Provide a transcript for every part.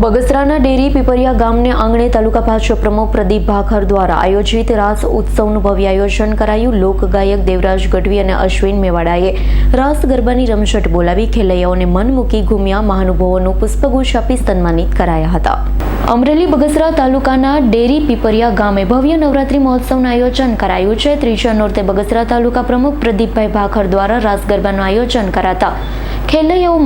બગસરાના dairy Pipariya ગામને આંગણે તાલુકા ભાજપ પ્રમુખ પ્રદીપ ભાખર દ્વારા આયોજિત રાસ ઉત્સવનું ભવ્ય આયોજન કરાયું. લોકગાયક દેવરાજ ગઢવી અને અશ્વિન મેવાડાએ રાસ ગરબાની રમઝટ બોલાવી. ખેલૈયાઓને મન મૂકી ઘૂમ્યા. મહાનુભાવોનું પુષ્પગુચ્છ આપી સન્માનિત કરાયા હતા. અમરેલી બગસરા તાલુકાના ડેરી પીપરિયા ગામે ભવ્ય નવરાત્રી મહોત્સવનું આયોજન કરાયું છે. ત્રીજા નોરતે બગસરા તાલુકા પ્રમુખ પ્રદીપભાઈ ભાખર દ્વારા રાસ ગરબાનું આયોજન કરાતા ખેલૈયાઓ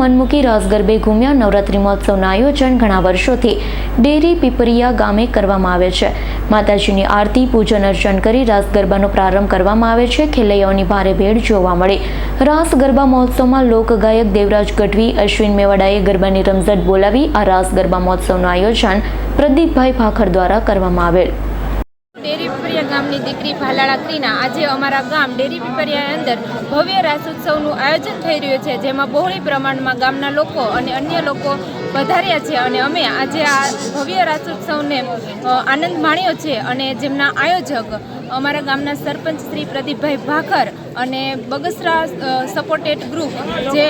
રાસ ગરબે ઘૂમ્યા નવરાત્રી મહોત્સવનું આયોજન ઘણા વર્ષોથી ડેરી પીપરિયા ગામે કરવામાં આવે છે. માતાજીની આરતી, પૂજન અર્ચન કરી રાસ ગરબાનો પ્રારંભ કરવામાં આવે છે. ખેલૈયાઓની ભારે ભેડ જોવા મળી. રાસ ગરબા મહોત્સવમાં લોકગાયક દેવરાજ ગઢવી, અશ્વિન મેવાડાએ ગરબાની રમઝટ બોલાવી. આ રાસ ગરબા મહોત્સવનું આયોજન પ્રદીપભાઈ ભાખર દ્વારા કરવામાં આવેલ. ડેરી ગામની દીકરી ભાલાળા ક્રીના આજે અમારા ગામ ડેરી અંદર ભવ્ય રાસોત્સવનું આયોજન થઈ રહ્યું છે, જેમાં બહોળી પ્રમાણમાં ગામના લોકો અને અન્ય લોકો વધાર્યા છે અને અમે આજે આ ભવ્ય રાસોત્સવને આનંદ માણ્યો છે અને જેમના આયોજક અમારા ગામના સરપંચ શ્રી પ્રદીપભાઈ ભાખર અને બગસરા સપોર્ટેડ ગ્રુપ જે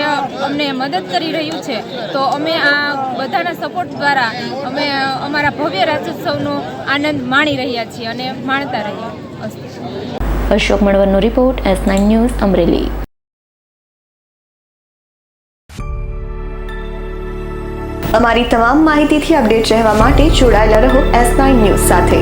અમને મદદ કરી રહ્યું છે. તો અમે આ બધાના સપોર્ટ દ્વારા અમે અમારા ભવ્ય રાજોત્સવનો આનંદ માણી રહ્યા છીએ અને માણતા રહીએ અસ્તુ. Ashok મણવરનો report S nine news Amreli. અમારી તમામ માહિતીથી અપડેટ રહેવા માટે જોડાયેલા રહો એસ નાઇન ન્યૂઝ સાથે.